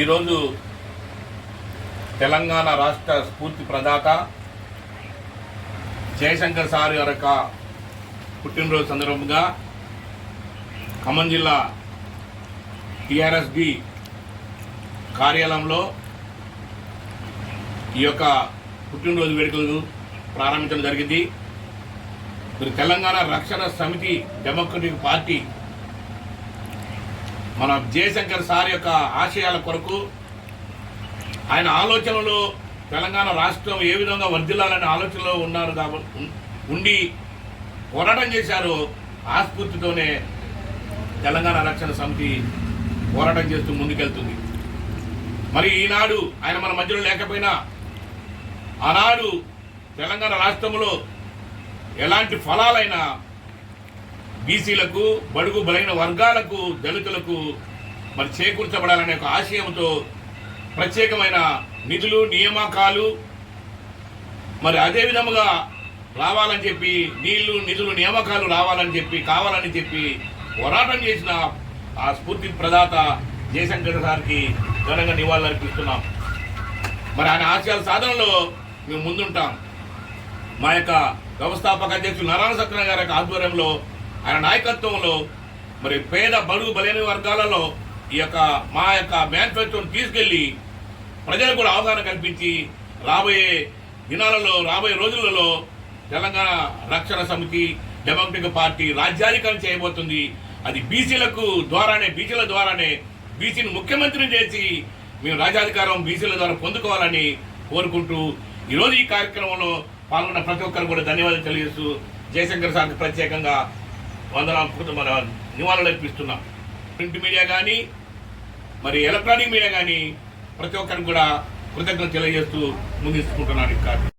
ఈరోజు తెలంగాణ రాష్ట్ర స్ఫూర్తి ప్రదాత జయశంకర్ సార్ గారి యొక్క పుట్టినరోజు సందర్భంగా ఖమ్మం జిల్లా టిఆర్ఎస్బి కార్యాలయంలో ఈ యొక్క పుట్టినరోజు వేడుకలు ప్రారంభించడం జరిగింది. తెలంగాణ రక్షణ సమితి డెమోక్రటిక్ పార్టీ మన జయశంకర్ సార్ యొక్క ఆశయాల కొరకు ఆయన ఆలోచనలో తెలంగాణ రాష్ట్రం ఏ విధంగా వర్ధిల్లాలనే ఆలోచనలో ఉన్నారు కాబట్టి ఉండి పోరాటం చేశారు ఆ స్ఫూర్తితోనే తెలంగాణ రక్షణ సమితి పోరాటం చేస్తూ ముందుకెళ్తుంది. మరి ఈనాడు ఆయన మన మధ్యలో లేకపోయినా ఆనాడు తెలంగాణ రాష్ట్రంలో ఎలాంటి ఫలాలైనా బీసీలకు బడుగు బలైన వర్గాలకు దళితులకు మరి చేకూర్చబడాలనే ఒక ఆశయంతో ప్రత్యేకమైన నిధులు నియామకాలు మరి అదే విధముగా రావాలని చెప్పి నీళ్ళు నిధులు నియామకాలు రావాలని చెప్పి కావాలని చెప్పి పోరాటం చేసిన ఆ స్ఫూర్తి ప్రదాత జయశంకర్ సార్కి ఘనంగా నివాళులర్పిస్తున్నాం మరి ఆయన ఆశయాల సాధనలో మేము ముందుంటాం. మా యొక్క వ్యవస్థాపక అధ్యక్షులు నారాయణ సత్యనారాయణ గారి ఆధ్వర్యంలో ఆయన నాయకత్వంలో మరి పేద బడుగు బలైన వర్గాలలో ఈ యొక్క మా యొక్క మేనిఫెస్టోని తీసుకెళ్ళి ప్రజలకు కూడా అవగాహన కల్పించి రాబోయే దినాలలో రాబోయే రోజులలో తెలంగాణ రక్షణ సమితి డెమోక్రటిక్ పార్టీ రాజ్యాధికారం చేయబోతుంది. అది బీసీలకు ద్వారానే బీసీల ద్వారానే బీసీని ముఖ్యమంత్రిని చేసి మేము రాజ్యాధికారం బీసీల ద్వారా పొందుకోవాలని కోరుకుంటూ ఈరోజు ఈ కార్యక్రమంలో పాల్గొన్న ప్రతి ఒక్కరు కూడా ధన్యవాదాలు తెలియజేస్తూ జయశంకర్ సార్కి ప్రత్యేకంగా వందనాలు మన నివాళులు అర్పిస్తున్నాం. ప్రింట్ మీడియా కానీ మరి ఎలక్ట్రానిక్ మీడియా కానీ ప్రతి ఒక్కరికి కూడా కృతజ్ఞత తెలియజేస్తూ ముగిస్తుంటున్నాను ఈ కార్యక్రమం.